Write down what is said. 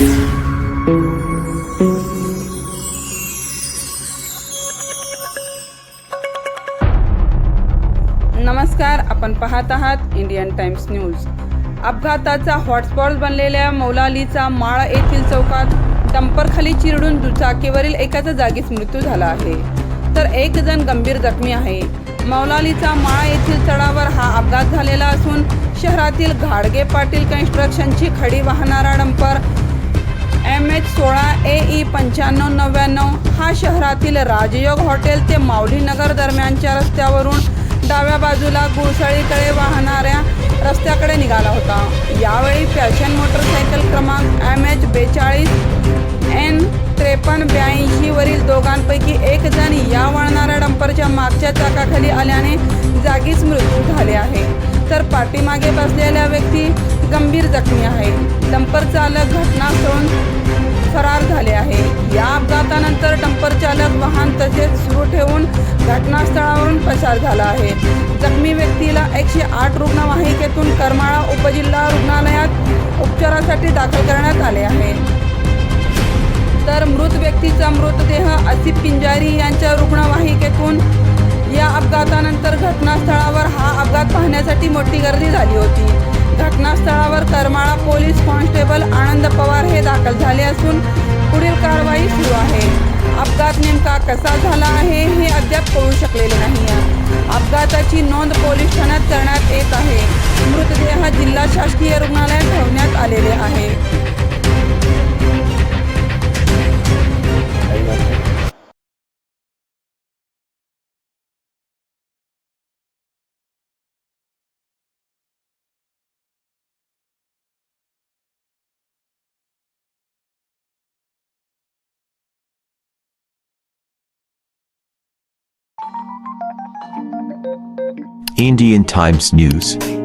नमस्कार आपण पाहत आहात इंडियन टाइम्स न्यूज. अपघाताचा हॉटस्पॉट बनलेल्या मौलालीचा माळा येथील चौकात डंपरखाली चिरडून दुचाकीवरील एकाचा जागीच मृत्यू झाला आहे. तर एक जण गंभीर जखमी आहे. मौलालीचा माळा येथील चढावर हा अपघात झालेला असून शहरातील घाडगे पाटील कन्स्ट्रक्शनची खडी वाहणारा डंपर एम एच सोळा ए ई पंच्याण्णव नव्याण्णव हा शहरातील राजयोग हॉटेल ते माऊलीनगर दरम्यानच्या रस्त्यावरून डाव्या बाजूला गुळसळीकडे वाहणाऱ्या रस्त्याकडे निघाला होता. यावेळी फॅशन मोटरसायकल क्रमांक एम एच बेचाळीस एन त्रेपन्न ब्याऐंशीवरील दोघांपैकी एक जण या वळणाऱ्या डंपरच्या मागच्या चाकाखाली आल्याने जागीच मृत्यू झाले आहे. तर पाठीमागे बसलेल्या व्यक्ती गंभीर जखमी आहे डंपर चालक घटनास्थळून फरार झाले आहे. या अपघातानंतर डंपर चालक वाहन तसेच सुरू ठेवून घटनास्थळावरून पसार झाला आहे. जखमी व्यक्तीला एकशे आठ रुग्णवाहिकेतून करमाळा उपजिल्हा रुग्णालयात उपचारासाठी दाखल करण्यात आले आहे. तर मृत व्यक्तीचा मृतदेह आसिफ पिंजारी यांच्या रुग्णवाहिकेतून या अपघातानंतर घटनास्थळावर हा अपघात पाहण्यासाठी मोठी गर्दी झाली होती. घटनास्थळावर करमाळा पोलीस कॉन्स्टेबल आनंद पवार हे दाखल झाले असून पुढील कारवाई सुरू आहे. अपघात नेमका कसा झाला आहे हे अद्याप कळू शकलेले नाही. आहे अपघाताची नोंद पोलीस ठाण्यात करण्यात येत आहे. मृतदेह जिल्हा शासकीय रुग्णालयात ठेवण्यात आलेले आहे. Indian Times News.